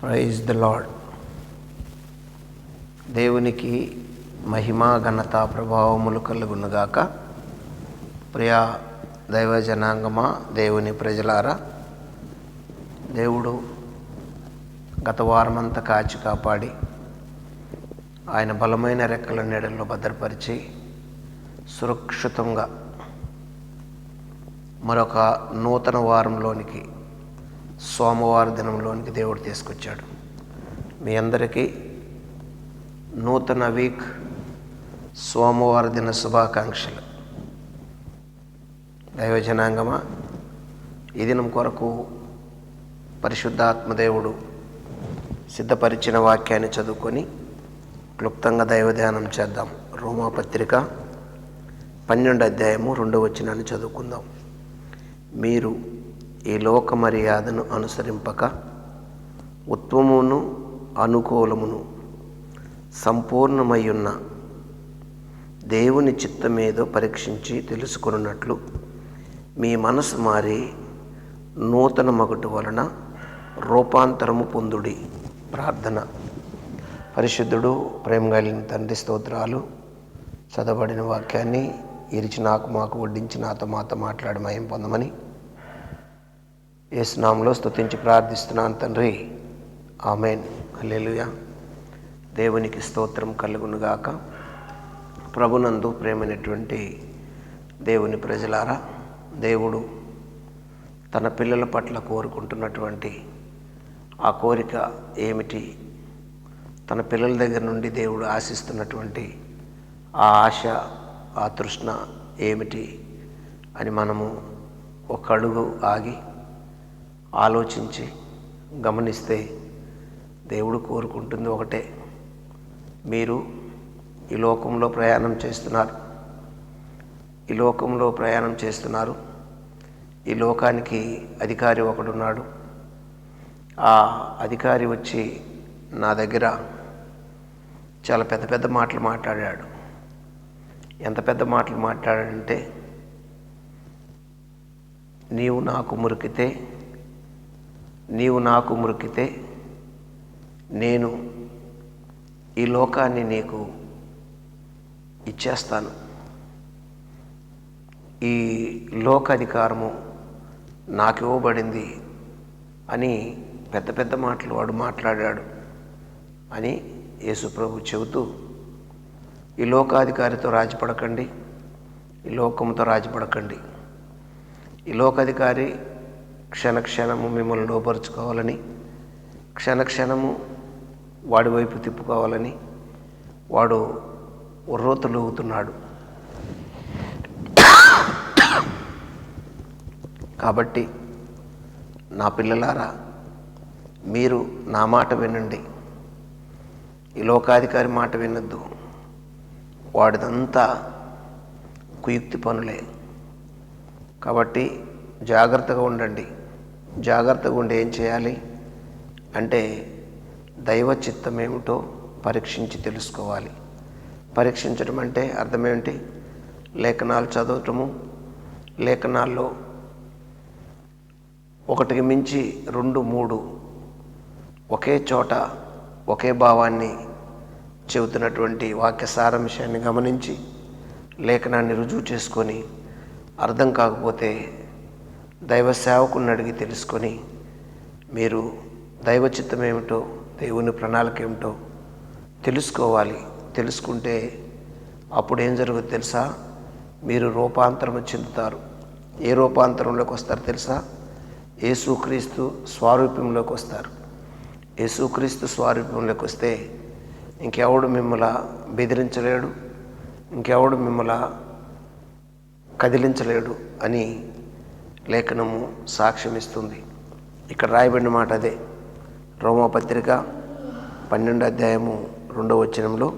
Praise the lord దేవునికి మహిమా ఘనత ప్రభావములు కలుగునుగాక ప్రియా దైవ జనాంగమా దేవుని ప్రజలారా. దేవుడు గత వారమంతా కాచి కాపాడి ఆయన బలమైన రెక్కల నీడల్లో భద్రపరిచి సురక్షితంగా మరొక నూతన వారంలోనికి సోమవారం దినంలోనికి దేవుడు తీసుకొచ్చాడు. మీ అందరికీ నూతన వీక్ సోమవార దిన శుభాకాంక్షలు. దైవజనాంగమా ఈ దినం కొరకు పరిశుద్ధాత్మదేవుడు సిద్ధపరిచిన వాక్యాన్ని చదువుకొని క్లుప్తంగా దైవధ్యానం చేద్దాం. రోమాపత్రిక పన్నెండు అధ్యాయము రెండవ వచ్చినాన్ని చదువుకుందాం. మీరు ఈ లోక మర్యాదను అనుసరింపక ఉత్తమమును అనుకూలమును సంపూర్ణమయ్యున్న దేవుని చిత్తమేదో పరీక్షించి తెలుసుకున్నట్లు మీ మనసు మారి నూతన మగుటు వలన రూపాంతరము పొందుడి ప్రార్థన. పరిశుద్ధుడు ప్రేమ కలిగిన తండ్రి స్తోత్రాలు చదవబడిన వాక్యాన్ని ఇరిచి నాకు మాకు వడ్డించి నాతో మాతో మాట్లాడి మయం పొందమని యేసునామంలో స్తుతించి ప్రార్థిస్తున్నాను తండ్రి. ఆమెన్. హల్లెలూయా. దేవునికి స్తోత్రం కలుగునుగాక. ప్రభునందు ప్రేమైనటువంటి దేవుని ప్రజలారా దేవుడు తన పిల్లల పట్ల కోరుకుంటున్నటువంటి ఆ కోరిక ఏమిటి? తన పిల్లల దగ్గర నుండి దేవుడు ఆశిస్తున్నటువంటి ఆ ఆశ ఆ తృష్ణ ఏమిటి? అని మనము ఒక అడుగు ఆగి ఆలోచించి గమనిస్తే దేవుడు కోరుకుంటుంది ఒకటే. మీరు ఈ లోకంలో ప్రయాణం చేస్తున్నారు. ఈ లోకంలో ప్రయాణం చేస్తున్నారు. ఈ లోకానికి అధికారి ఒకడున్నాడు. ఆ అధికారి వచ్చి నా దగ్గర చాలా పెద్ద పెద్ద మాటలు మాట్లాడాడు. ఎంత పెద్ద మాటలు మాట్లాడాడంటే నీవు నాకు మురికితే నీవు నాకు మురికితే నేను ఈ లోకాన్ని నీకు ఇచ్చేస్తాను. ఈ లోక అధికారము నాకు ఇవ్వబడింది అని పెద్ద పెద్ద మాటలు వాడు మాట్లాడాడు అని యేసుప్రభు చెబుతూ ఈ లోకాధికారితో రాజపడకండి ఈ లోకంతో రాజపడకండి. ఈ లోకాధికారి క్షణక్షణము మిమ్మల్ని లోపరుచుకోవాలని క్షణక్షణము వాడి వైపు తిప్పుకోవాలని వాడు ఉర్రోతులుగుతున్నాడు కాబట్టి నా పిల్లలారా మీరు నా మాట వినండి. ఈ లోకాధికారి మాట వినొద్దు. వాడిదంతా కుయుక్తి పనులే. కాబట్టి జాగ్రత్తగా ఉండండి. జాగ్రత్తగా ఉండి ఏం చేయాలి? అంటే దైవ చిత్తం ఏమిటో పరీక్షించి తెలుసుకోవాలి. పరీక్షించడం అంటే అర్థమేమిటి? లేఖనాలు చదవటము లేఖనాల్లో ఒకటికి మించి రెండు మూడు ఒకే చోట ఒకే భావాన్ని చెబుతున్నటువంటి వాక్య సారాంశాన్ని గమనించి లేఖనాన్ని రుజువు చేసుకొని అర్థం కాకపోతే దైవ సేవకుని అడిగి తెలుసుకొని మీరు దైవ చిత్తం ఏమిటో దేవుని ప్రణాళిక ఏమిటో తెలుసుకోవాలి. తెలుసుకుంటే అప్పుడు ఏం జరుగుతుంది తెలుసా? మీరు రూపాంతరం చెందుతారు. ఏ రూపాంతరంలోకి వస్తారు తెలుసా? యేసుక్రీస్తు స్వారూప్యంలోకి వస్తారు. యేసుక్రీస్తు స్వారూప్యంలోకి వస్తే ఇంకెవడు మిమ్మల్ని బెదిరించలేడు? ఇంకెవడు మిమ్మల్ని కదిలించలేడు? అని లేఖనము సాక్ష్యం ఇస్తుంది ఇక్కడ రాయబడిన మాట అదే. రోమపత్రిక పన్నెండు అధ్యాయము రెండవ వచనంలో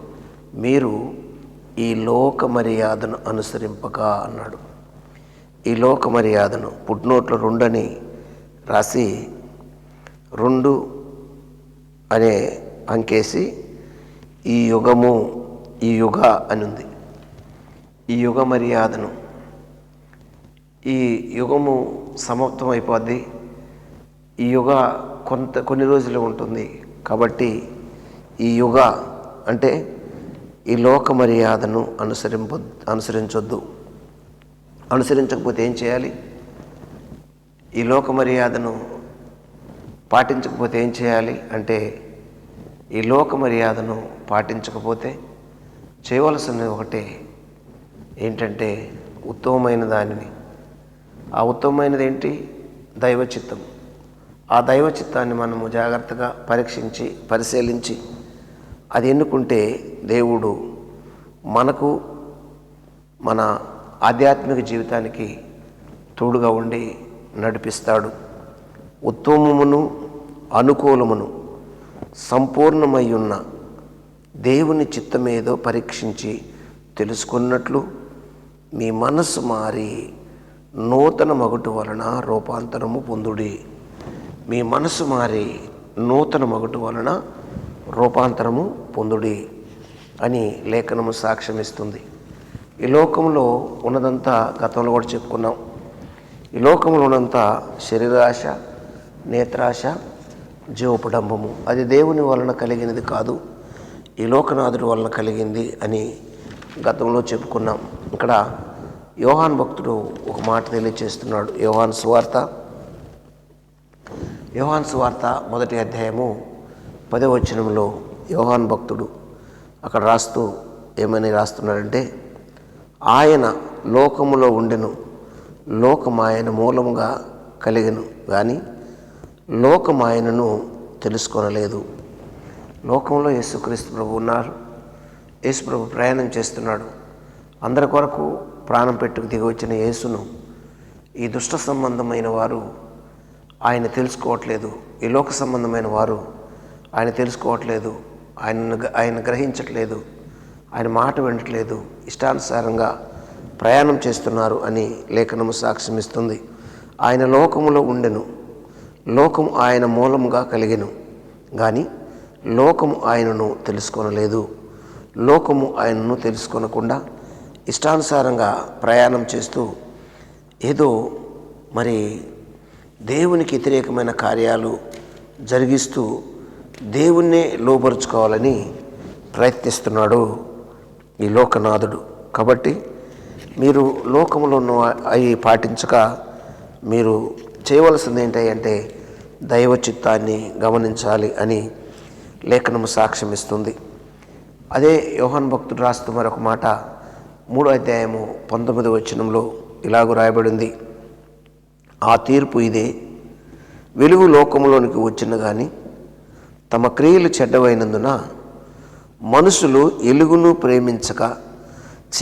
మీరు ఈ లోక మర్యాదను అనుసరింపక అన్నాడు. ఈ లోక మర్యాదను పుట్నోట్లో రెండని రాసి రెండు అనే అంకేసి ఈ యుగము ఈ యుగ అని ఉంది ఈ యుగ మర్యాదను ఈ యుగము సమాప్తం అయిపోద్ది ఈ యుగ కొంత కొన్ని రోజులు ఉంటుంది. కాబట్టి ఈ యుగ అంటే ఈ లోక మర్యాదను అనుసరింప అనుసరించొద్దు. అనుసరించకపోతే ఏం చేయాలి? ఈ లోక మర్యాదను పాటించకపోతే ఏం చేయాలి? అంటే ఈ లోక మర్యాదను పాటించకపోతే చేయవలసినది ఒకటే ఏంటంటే ఉత్తమమైన దానిని ఆ ఉత్తమమైనది ఏంటి దైవ చిత్తం ఆ దైవ చిత్తాన్ని మనము జాగ్రత్తగా పరీక్షించి పరిశీలించి అది ఎన్నుకుంటే దేవుడు మనకు మన ఆధ్యాత్మిక జీవితానికి తోడుగా ఉండి నడిపిస్తాడు. ఉత్తమమును అనుకూలమును సంపూర్ణమై ఉన్న దేవుని చిత్తమేదో పరీక్షించి తెలుసుకున్నట్లు మీ మనసు మారి నూతన మగుటు వలన రూపాంతరము పొందుడి. మీ మనసు మారి నూతన మగుటు వలన రూపాంతరము పొందుడి అని లేఖనము సాక్ష్యమిస్తుంది. ఈ లోకంలో ఉన్నదంతా గతంలో కూడా చెప్పుకున్నాం. ఈ లోకంలో ఉన్నంతా శరీరాశ నేత్రాశ జీవపడంబము అది దేవుని వలన కలిగినది కాదు. ఈ లోకనాథుడి వలన కలిగింది అని గతంలో చెప్పుకున్నాం. ఇక్కడ యోహాన్ భక్తుడు ఒక మాట తెలియచేస్తున్నాడు. యోహాన్ సువార్త. యోహాన్ సువార్త మొదటి అధ్యాయము పదవచనంలో యోహాన్ భక్తుడు అక్కడ రాస్తూ ఏమని రాస్తున్నాడంటే ఆయన లోకములో ఉండెను లోకమాయన ఆయన మూలముగా కలిగను కానీ లోకమాయనను ఆయనను తెలుసుకొనలేదు. లోకంలో యేసుక్రీస్తు ప్రభు ఉన్నారు. యేసు ప్రభు ప్రయాణం చేస్తున్నాడు. అందరి కొరకు ప్రాణం పెట్టుకు దిగవచ్చిన యేసును ఈ దుష్ట సంబంధమైన వారు ఆయన తెలుసుకోవట్లేదు. ఈ లోక సంబంధమైన వారు ఆయన తెలుసుకోవట్లేదు. ఆయన ఆయన గ్రహించట్లేదు. ఆయన మాట వినట్లేదు. ఇష్టానుసారంగా ప్రయాణం చేస్తున్నారు అని లేఖనము సాక్ష్యమిస్తుంది. ఆయన లోకములో ఉండెను. లోకము ఆయన మూలముగా కలిగెను. కానీ లోకము ఆయనను తెలుసుకొనలేదు. లోకము ఆయనను తెలుసుకొనకుండా ఇష్టానుసారంగా ప్రయాణం చేస్తూ ఏదో మరి దేవునికి వ్యతిరేకమైన కార్యాలు జరిగిస్తూ దేవుణ్ణే లోపరుచుకోవాలని ప్రయత్నిస్తున్నాడు ఈ లోకనాథుడు. కాబట్టి మీరు లోకంలో ఉన్న అవి పాటించక మీరు చేయవలసింది ఏంటి అంటే దైవ చిత్తాన్ని గమనించాలి అని లేఖనము సాక్ష్యం ఇస్తుంది అదే యోహన్ భక్తుడు రాస్తూ మరొక మాట మూడో అధ్యాయము పంతొమ్మిది వచనంలో ఇలాగూ రాయబడింది. ఆ తీర్పు ఇదే. వెలుగు లోకంలోనికి వచ్చిన కానీ తమ క్రియలు చెడ్డవైనందున మనుషులు ఎలుగును ప్రేమించక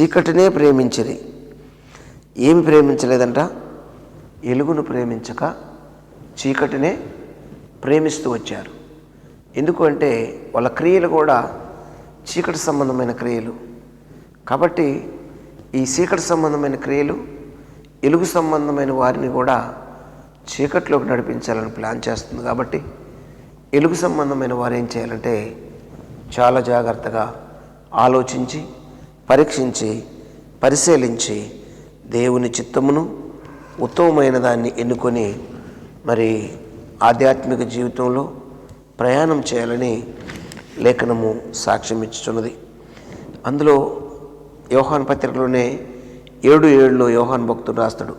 చీకటినే ప్రేమించిరి. ఏమి ప్రేమించలేదంట? ఎలుగును ప్రేమించక చీకటినే ప్రేమిస్తూ వచ్చారు. ఎందుకంటే వాళ్ళ క్రియలు కూడా చీకటి సంబంధమైన క్రియలు. కాబట్టి ఈ చీకటి సంబంధమైన క్రియలు ఎలుగు సంబంధమైన వారిని కూడా చీకట్లోకి నడిపించాలని ప్లాన్ చేస్తుంది. కాబట్టి ఎలుగు సంబంధమైన వారు ఏం చేయాలంటే చాలా జాగ్రత్తగా ఆలోచించి పరీక్షించి పరిశీలించి దేవుని చిత్తమును ఉత్తమమైన దాన్ని ఎన్నుకొని మరి ఆధ్యాత్మిక జీవితంలో ప్రయాణం చేయాలని లేఖనము సాక్ష్యం ఇచ్చుచున్నది అందులో యోహాన్ పత్రికలోనే ఏడు ఏడులో యోహాన్ భక్తుడు రాస్తాడు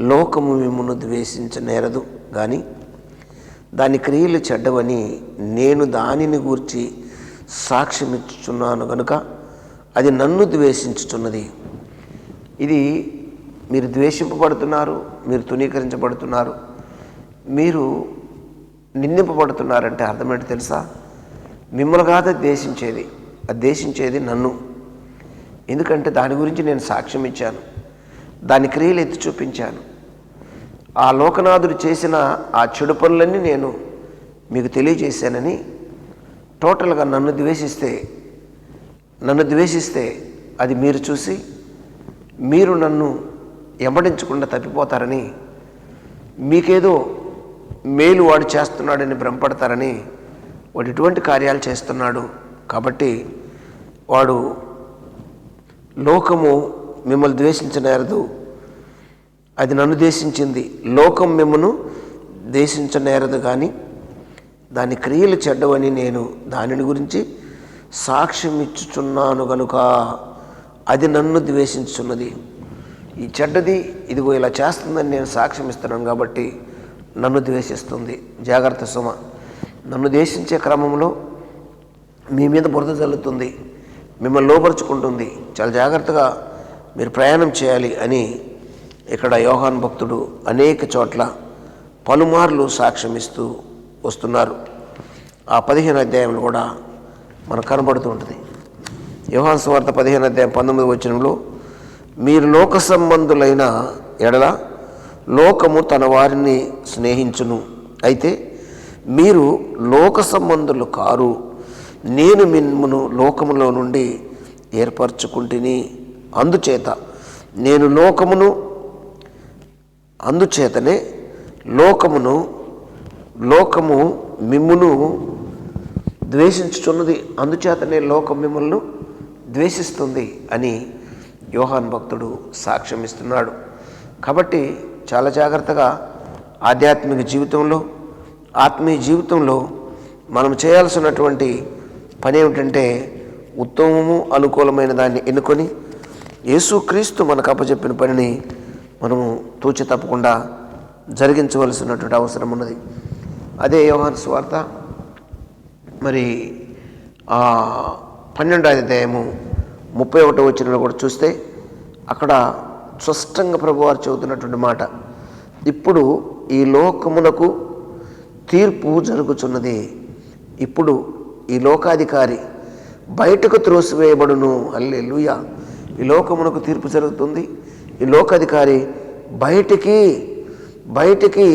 లోకము మిమ్మల్ని ద్వేషించనేరదు కానీ దాని క్రియలు చెడ్డవని నేను దానిని గూర్చి సాక్ష్యమిచ్చుచున్నాను కనుక అది నన్ను ద్వేషించుచున్నది. ఇది మీరు ద్వేషింపబడుతున్నారు మీరు తునీకరించబడుతున్నారు మీరు నిందింపబడుతున్నారంటే అర్థమేంటి తెలుసా? మిమ్మల్ని కాదు ద్వేషించేది దేశించేది అది నన్ను. ఎందుకంటే దాని గురించి నేను సాక్ష్యం ఇచ్చాను. దాని క్రియలు ఎత్తి చూపించాను. ఆ లోకనాథుడు చేసిన ఆ చెడు పనులన్నీ నేను మీకు తెలియజేశానని టోటల్గా నన్ను ద్వేషిస్తే నన్ను ద్వేషిస్తే అది మీరు చూసి మీరు నన్ను ఎంబడించకుండా తప్పిపోతారని మీకేదో మేలు వాడు చేస్తున్నాడని భ్రమపడతారని వాడు ఎటువంటి కార్యాలు చేస్తున్నాడు కాబట్టి వాడు లోకము మిమ్మల్ని ద్వేషించనేరదు అది నన్ను ద్వేషించింది. లోకం మిమ్మను దేశించనేరదు కానీ దాని క్రియలు చెడ్డవని నేను దానిని గురించి సాక్ష్యం ఇచ్చుచున్నాను గనుక అది నన్ను ద్వేషించున్నది ఈ చెడ్డది ఇదిగో ఇలా చేస్తుందని నేను సాక్ష్యం ఇస్తున్నాను కాబట్టి నన్ను ద్వేషిస్తుంది. జాగ్రత్త సుమ. నన్ను ద్వేషించే క్రమంలో మీ మీద బురద జల్లుతుంది. మిమ్మల్ని లోపరుచుకుంటుంది. చాలా జాగ్రత్తగా మీరు ప్రయాణం చేయాలి అని ఇక్కడ యోహాన్ భక్తుడు అనేక చోట్ల పలుమార్లు సాక్ష్యం ఇస్తూ వస్తున్నారు. ఆ పదిహేను అధ్యాయంలో కూడా మనకు కనబడుతూ ఉంటుంది. యోహాన్ సువార్త పదిహేను అధ్యాయం పంతొమ్మిది వచనంలో మీరు లోక సంబంధులైన ఎడల లోకము తన వారిని స్నేహించును. అయితే మీరు లోక సంబంధులు కారు. నేను మిమ్మును లోకములో నుండి ఏర్పరచుకుంటుని అందుచేత నేను లోకమును అందుచేతనే లోకమును లోకము మిమ్మును ద్వేషించుచున్నది అందుచేతనే లోకం మిమ్మల్ని ద్వేషిస్తుంది అని యోహాన్ భక్తుడు సాక్ష్యం ఇస్తున్నాడు కాబట్టి చాలా జాగ్రత్తగా ఆధ్యాత్మిక జీవితంలో ఆత్మీయ జీవితంలో మనం చేయాల్సినటువంటి పని ఏమిటంటే ఉత్తమము అనుకూలమైన దాన్ని ఎన్నుకొని యేసుక్రీస్తు మనకు అప్పచెప్పిన పనిని మనము తూచి తప్పకుండా జరిగించవలసినటువంటి అవసరం ఉన్నది. అదే యోహాన్ స్వార్త. మరి పన్నెండో అధ్యాయము ముప్పై ఒకటో వచ్చిన కూడా చూస్తే అక్కడ స్పష్టంగా ప్రభువారు చెబుతున్నటువంటి మాట. ఇప్పుడు ఈ లోకమునకు తీర్పు జరుగుచున్నది. ఇప్పుడు ఈ లోకాధికారి బయటకు త్రోసివేయబడును. అల్లెలుయ ఈ లోకమునకు తీర్పు జరుగుతుంది. ఈ లోకాధికారి బయటికి బయటికి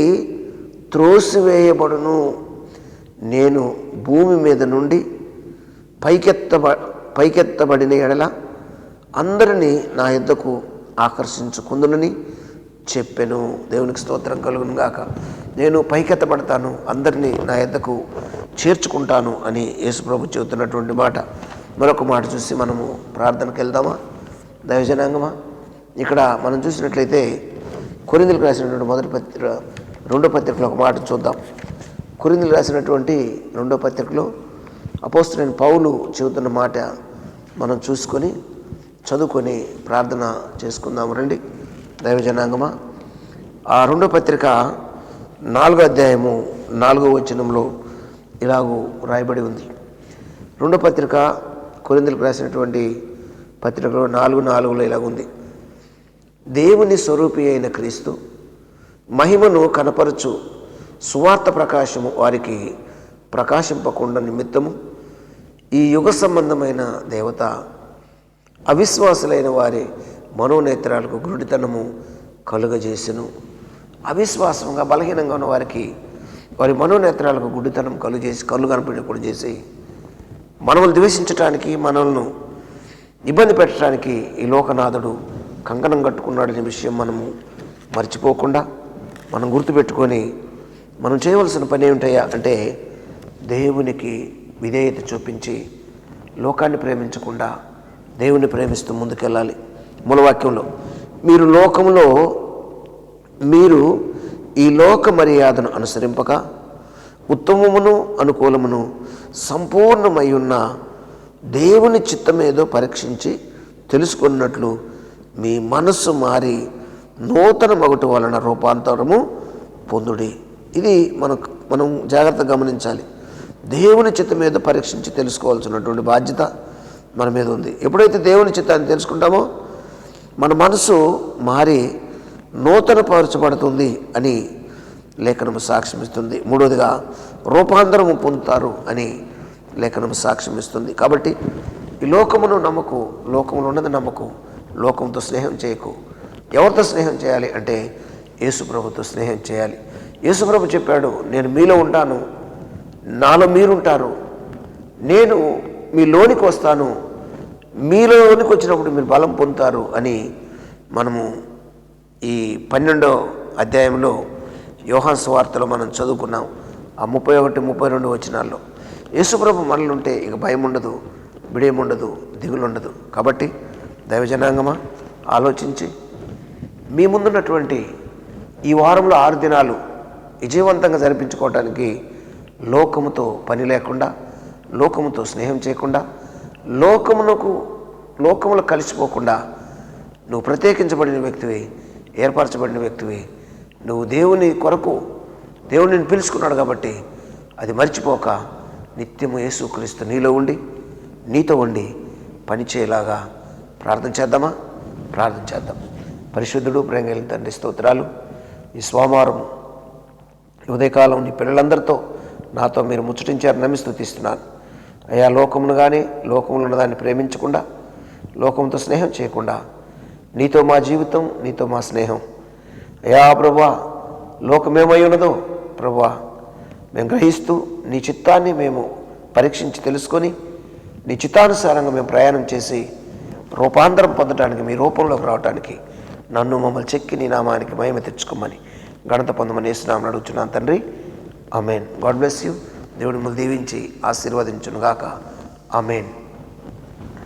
త్రోసివేయబడును. నేను భూమి మీద నుండి పైకెత్తబ పైకెత్తబడిన ఎడల అందరినీ నా యుద్ధకు ఆకర్షించుకుందునని చెప్పాను. దేవునికి స్తోత్రం కలుగును గాక నేను పైకెత్తబడతాను. అందరినీ నా ఎద్దకు చేర్చుకుంటాను అని యేసుప్రభు చెబుతున్నటువంటి మాట. మరొక మాట చూసి మనము ప్రార్థనకు వెళ్దామా? దైవజనాంగమా? ఇక్కడ మనం చూసినట్లయితే కొరిందులకు రాసినటువంటి మొదటి పత్రిక రెండో పత్రికలో ఒక మాట చూద్దాం. కొరిందులు రాసినటువంటి రెండో పత్రికలో అపోస్తులైన పౌలు చెబుతున్న మాట మనం చూసుకొని చదువుకొని ప్రార్థన చేసుకుందాము రండి. దైవజనాంగమా? ఆ రెండో పత్రిక నాలుగో అధ్యాయము నాలుగో వచనంలో ఇలాగూ రాయబడి ఉంది. రెండో పత్రిక కొరిందులకు రాసినటువంటి పత్రికలో నాలుగు నాలుగులో ఇలాగుంది దేవుని స్వరూపి అయిన క్రీస్తు మహిమను కనపరచు సువార్త ప్రకాశము వారికి ప్రకాశింపకుండా నిమిత్తము ఈ యుగ సంబంధమైన దేవత అవిశ్వాసులైన వారి మనోనేత్రాలకు గురుడితనము కలుగజేసెను. అవిశ్వాసంగా బలహీనంగా ఉన్న వారికి వారి మనోనేత్రాలకు గుడ్డితనం కలుగజేసి కళ్ళు కనపడేప్పుడు చేసి మనల్ని ద్వేషించటానికి మనల్ని ఇబ్బంది పెట్టడానికి ఈ లోకనాథుడు కంకణం కట్టుకున్నాడనే విషయం మనము మర్చిపోకుండా మనం గుర్తుపెట్టుకొని మనం చేయవలసిన పని ఏమిటయ్యా అంటే దేవునికి విధేయత చూపించి లోకాన్ని ప్రేమించకుండా దేవుని ప్రేమిస్తూ ముందుకెళ్ళాలి. మూలవాక్యంలో మీరు లోకంలో మీరు ఈ లోక మర్యాదను అనుసరింపక ఉత్తమమును అనుకూలమును సంపూర్ణమై ఉన్న దేవుని చిత్తమేదో పరీక్షించి తెలుసుకున్నట్లు మీ మనస్సు మారి నూతన మగుటి వలన రూపాంతరము పొందుడి. ఇది మనకు మనం జాగ్రత్తగా గమనించాలి. దేవుని చిత్త మీద పరీక్షించి తెలుసుకోవాల్సినటువంటి బాధ్యత మన మీద ఉంది. ఎప్పుడైతే దేవుని చిత్తాన్ని తెలుసుకుంటామో మన మనసు మారి నూతన పరచబడుతుంది అని లేఖనం సాక్ష్యమిస్తుంది. మూడవదిగా రూపాంతరము పొందుతారు అని లేఖనం సాక్ష్యమిస్తుంది. కాబట్టి ఈ లోకమును నమ్మకు లోకములో ఉన్నది నమ్మకు లోకంతో స్నేహం చేయకు. ఎవరితో స్నేహం చేయాలి అంటే యేసుప్రభుతో స్నేహం చేయాలి. యేసుప్రభు చెప్పాడు నేను మీలో ఉంటాను నాలో మీరుంటారు. నేను మీ లోనికి వస్తాను మీలోనికి వచ్చినప్పుడు మీరు బలం పొందుతారు అని మనము ఈ పన్నెండో అధ్యాయంలో యోహాన్ సువార్తలో మనం చదువుకున్నాం. ఆ ముప్పై ఒకటి ముప్పై రెండు వచనాల్లో యేసుప్రభు మనలు ఉంటే ఇక భయం ఉండదు బిడేం ఉండదు దిగులు ఉండదు కాబట్టి దైవజనాంగమా ఆలోచించి మీ ముందున్నటువంటి ఈ వారంలో ఆరు దినాలు విజయవంతంగా జరిపించుకోవడానికి లోకముతో పని లేకుండా లోకముతో స్నేహం చేయకుండా లోకమునకు లోకములో కలిసిపోకుండా నువ్వు ప్రత్యేకించబడిన వ్యక్తివి ఏర్పరచబడిన వ్యక్తివి. నువ్వు దేవుని కొరకు దేవుడు నిన్ను పిలుచుకున్నాడు కాబట్టి అది మర్చిపోక నిత్యము యేసుక్రీస్తు నీలో ఉండి నీతో ఉండి పనిచేయలాగా ప్రార్థన చేద్దామా? ప్రార్థన చేద్దాం. పరిశుద్ధుడు ప్రేంగలి తండ్రి స్తోత్రాలు. ఈ సోమవారం ఉదయకాలం నీ పిల్లలందరితో నాతో మీరు ముచ్చటించారు నమ్మి స్థుతిస్తున్నాను అయ్యా లోకమును కానీ లోకములు ఉన్న దాన్ని ప్రేమించకుండా లోకంతో స్నేహం చేయకుండా నీతో మా జీవితం నీతో మా స్నేహం. అయా ప్రభా లోకమేమై ఉన్నదో ప్రభా మేము గ్రహిస్తూ నీ చిత్తాన్ని మేము పరీక్షించి తెలుసుకొని నీ చిత్తానుసారంగా మేము ప్రయాణం చేసి రూపాంతరం పొందడానికి మీ రూపంలోకి రావడానికి నన్ను మమ్మల్ని చెక్కి నీ నామానికి మహిమ తెచ్చుకోమని గణత పొందమని వేసినామని అడుగుతున్నాను తండ్రి. Amen God bless you. దేవుడు మిమ్మల్ని దీవించి ఆశీర్వదించునుగాక. అమేన్